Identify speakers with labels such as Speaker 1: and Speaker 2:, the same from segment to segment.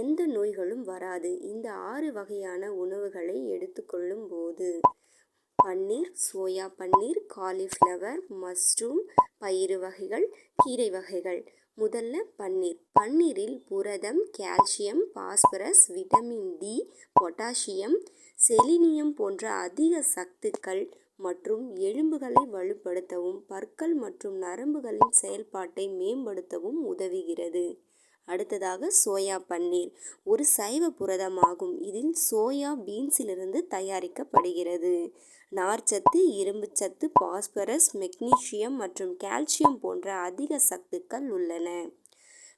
Speaker 1: எந்த நோய்களும் வராது. இந்த ஆறு வகையான உணவுகளை எடுத்துக்கொள்ளும் போது paneer soya paneer cauliflower mushroom பயிறு வகைகள் கீரை வகைகள். முதல்ல பன்னீர். பன்னீரில் புரதம் calcium phosphorus vitamin D potassium selenium போன்ற அதிக சத்துக்கள் மற்றும் எலும்புகளை வலுப்படுத்தவும் பற்கள் மற்றும் நரம்புகளின் செயல்பாட்டை மேம்படுத்தவும் உதவுகிறது. அடுத்ததாக சோயா பன்னீர். ஒரு சைவ புரதமாகும். இதில் சோயா பீன்ஸிலிருந்து தயாரிக்கப்படுகிறது. நார்ச்சத்து இரும்புச்சத்து பாஸ்பரஸ் மெக்னீஷியம் மற்றும் கால்சியம் போன்ற அதிக சத்துக்கள் உள்ளன.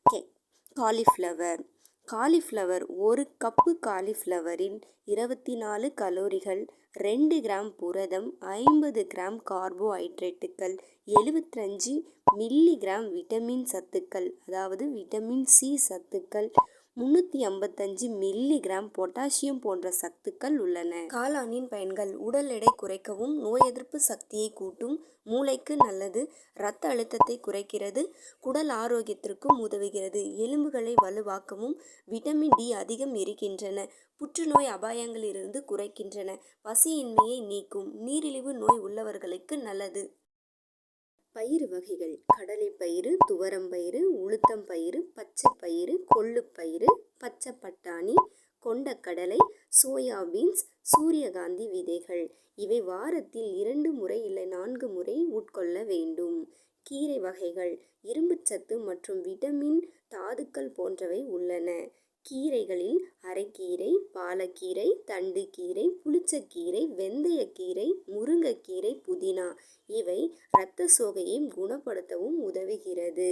Speaker 1: கே காலிஃப்ளவர். காலிஃப்ளவர் ஒரு கப்பு காலிஃப்ளவரின் இருபத்தி நாலு கலோரிகள் ரெண்டு கிராம் புரதம் ஐம்பது கிராம் கார்போஹைட்ரேட்டுகள் எழுபத்தஞ்சு மில்லி கிராம் விட்டமின் சத்துக்கள் அதாவது விட்டமின் சி சத்துக்கள் முந்நூற்றி ஐம்பத்தஞ்சு மில்லி கிராம் பொட்டாசியம் போன்ற சத்துக்கள் உள்ளன. காளானின் பயன்கள் உடல் எடை குறைக்கவும் நோய் எதிர்ப்பு சக்தியை கூட்டும் மூளைக்கு நல்லது. இரத்த அழுத்தத்தை குறைக்கிறது குடல் ஆரோக்கியத்திற்கும் உதவுகிறது. எலும்புகளை வலுவாக்கவும் விட்டமின் டி அதிகம் இருக்கின்றன. புற்றுநோய் அபாயங்களிலிருந்து குறைக்கின்றன. பசியின்மையை நீக்கும். நீரிழிவு நோய் உள்ளவர்களுக்கு நல்லது. பயிறு வகைகள். கடலைப்பயிறு துவரம்பயிறு உளுத்தம்பயிறு பச்சைப்பயிறு கொள்ளுப்பயிறு பச்சை பட்டாணி கொண்டக்கடலை சோயா பீன்ஸ் சூரியகாந்தி விதைகள். இவை வாரத்தில் இரண்டு முறை இல்லை நான்கு முறை உட்கொள்ள வேண்டும். கீரை வகைகள் இரும்புச்சத்து மற்றும் விட்டமின் தாதுக்கள் போன்றவை உள்ளன. கீரைகளில் அரைக்கீரை பாலக்கீரை தண்டுக்கீரை புளிச்சக்கீரை வெந்தயக்கீரை முருங்கைக்கீரை புதினா இவை இரத்த சோகையை குணப்படுத்தவும் உதவுகிறது.